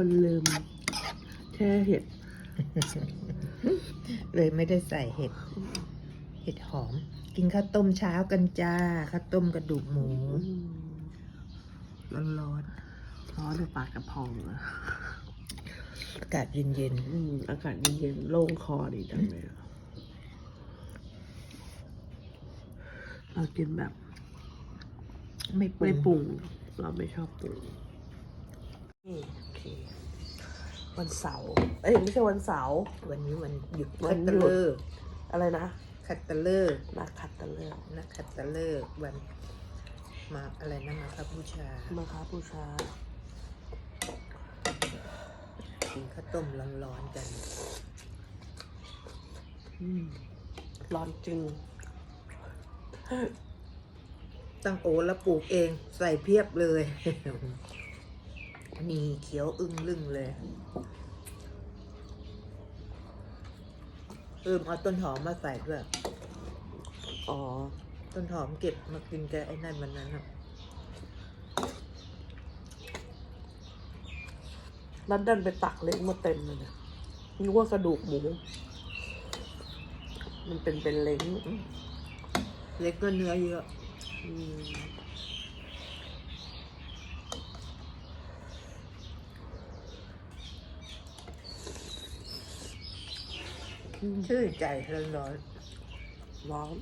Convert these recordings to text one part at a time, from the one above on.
คนลืมแช่เห็ด เลยไม่ได้ใส่เห็ด เห็ดหอม กินข้าวต้มเช้ากันจ้า ข้าวต้มกระดูกหมู ร้อนร้อนในปากกระพองอะๆอากาศเย็นอืมอากาศเย็นๆโล่งคอดีจังเลยอะเรากินแบบ ๆ ไม่ปรุไม่งปรุง เราไม่ชอบปรุงนี่โอเค วันเสาร์เอ้ยไม่ใช่วันเสาร์วันนี้วันหยุดวัคันตหยุดเตอร์เลอร์อะไรนะคัตเตอร์เลอร์นักขัดตะเลือกนักคัตเตอร์เลอร์วันมาอะไรนะมาครับบูชามาค้าบูชา กินข้าวต้มร้อนๆกัน อืมร้อนจริงตั้งโอแล้วปลูกเองใส่เพียบเลย นี่เขียวอึ้งลึงเลย เออเอาต้นหอมมาใส่ด้วย อ๋อ ต้นหอมเก็บมากินกับไอ้นั่นมันนั้นอะแล้วดันไปตักเล็กมาเต็มเลยเนี่ยนึกว่ากระดูกหมู มันเป็นเป็นเล้ง เล็กก็เนื้อเยอะ อืม อืมชื่นใจร้อนร้อน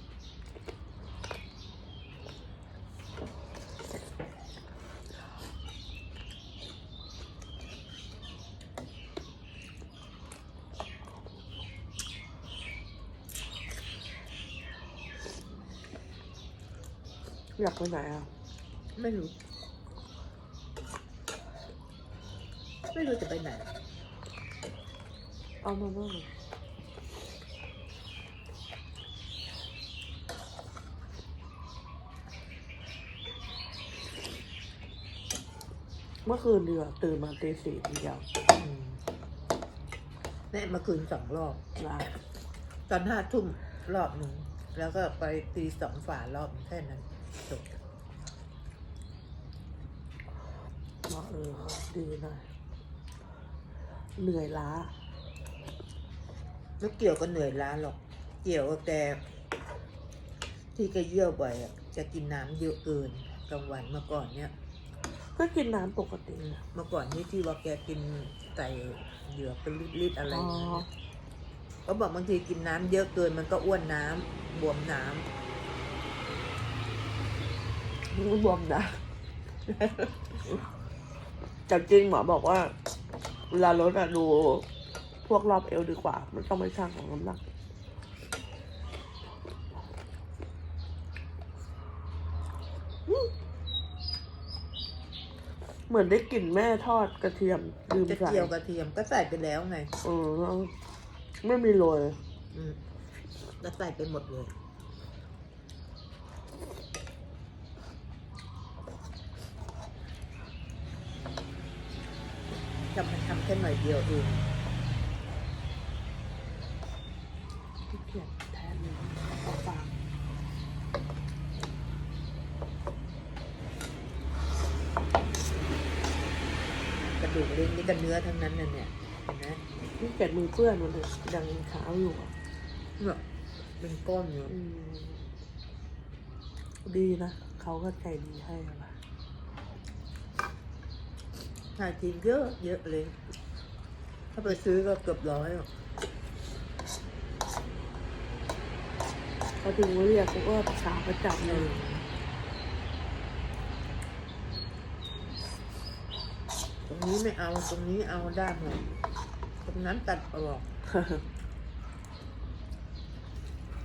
อยากไปไหนอะๆไม่รู้ ไม่รู้จะไปไหน เอามาบ้าง เมื่อคืนเดียวตื่นมาตีสี่ทีเดียวอืมแม่มาคืนสองรอบ นะตอนห้าทุ่มรอบหนึ่งแล้วก็ไปตีสองฝารอบแค่นั้นจบว่าเออดีหน่อยเหนื่อยล้าไม่เกี่ยวกับเหนื่อยล้าหรอก เกี่ยวกับแกที่แกเยี่ยวบ่อยอะจะกินน้ำเยอะเกินกลางวันเมื่อก่อนเนี่ย ก็กินน้ำปกตินะเมื่อก่อนนี้ที่ว่าแกกินใส่เหยือกเป็นลิตรๆอะไรอย่างเงี้ยเขาบอกบางทีกินน้ำเยอะเกินมันก็อ้วนน้ำบวมน้ำมันบวมนะ แต่จริงหมอบอกว่า เวลาลดอะดู พวกรอบเอวดีกว่า มันต้องไม่ช่างของน้ำหนัก มือนได้กลิ่นแม่ทอดกระเทียมลืมจะใส่เจียวกระเทียมก็ใส่ไปแล้วไง เออไม่มีโรยอืมก็ใส่ไปหมดเลยทำมันทำแค่หน่อยเดียวเองที่เกียจแทนเลยเอาฝาก กระ ดูกเล้งนี่ก็เนื้อทั้งนั้นน่ะเนี่ยเห็นไหมที่เกียจมือเปื้อนหมันเลยยังขาวอยู่อะเนี่ยเป็นก้อนอยู่อืมดีนะเขาก็ใจดีให้อะนะถ่ายทีเยอะเยอะเลย ถ้าไปซื้อก็เกือบร้อยอะเขาถึงว่าเรียกเขาก็ขาประจำเอเลยอ รงนี้ไม่เอาตรงนี้เอาได้หมดตรงนั้นตัดออก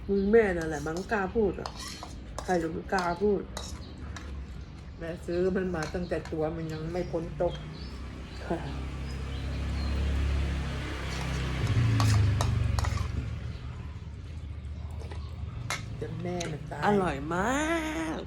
มึงแม่นั่นแหละมันกล้าพูดอะใครจะไม่กล้าพูด แม่ซื้อมันมาตั้งแต่ตัวมันยังไม่พ้นตกจนแม่มันตายอร่อยมาก